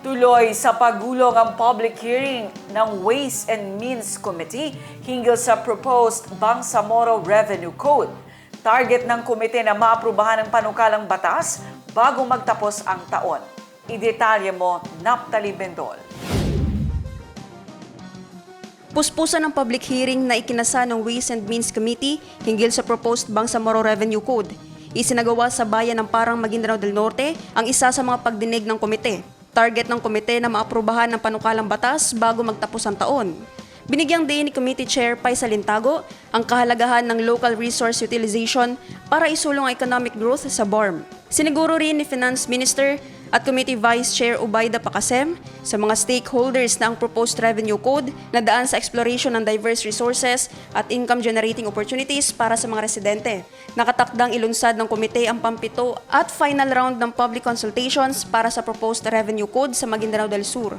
Tuloy sa pagulong ang public hearing ng Ways and Means Committee hinggil sa proposed Bangsamoro Revenue Code. Target ng komite na maaprubahan ang panukalang batas bago magtapos ang taon. Idetalye mo, Naptali Bendol. Puspusan ng public hearing na ikinasa ng Ways and Means Committee hinggil sa proposed Bangsamoro Revenue Code. Isinagawa sa bayan ng Parang Maguindanao del Norte ang isa sa mga pagdinig ng komite. Target ng komite na maaprubahan ng panukalang batas bago magtapos ang taon. Binigyang din ni Committee Chair Paisa Lintago ang kahalagahan ng local resource utilization para isulong ang economic growth sa BORM. Siniguro rin ni Finance Minister at Committee Vice Chair Ubayda Pakasem sa mga stakeholders na ang proposed revenue code na daan sa exploration ng diverse resources at income-generating opportunities para sa mga residente. Nakatakdang ilunsad ng komite ang pampito at final round ng public consultations para sa proposed revenue code sa Maguindanao del Sur.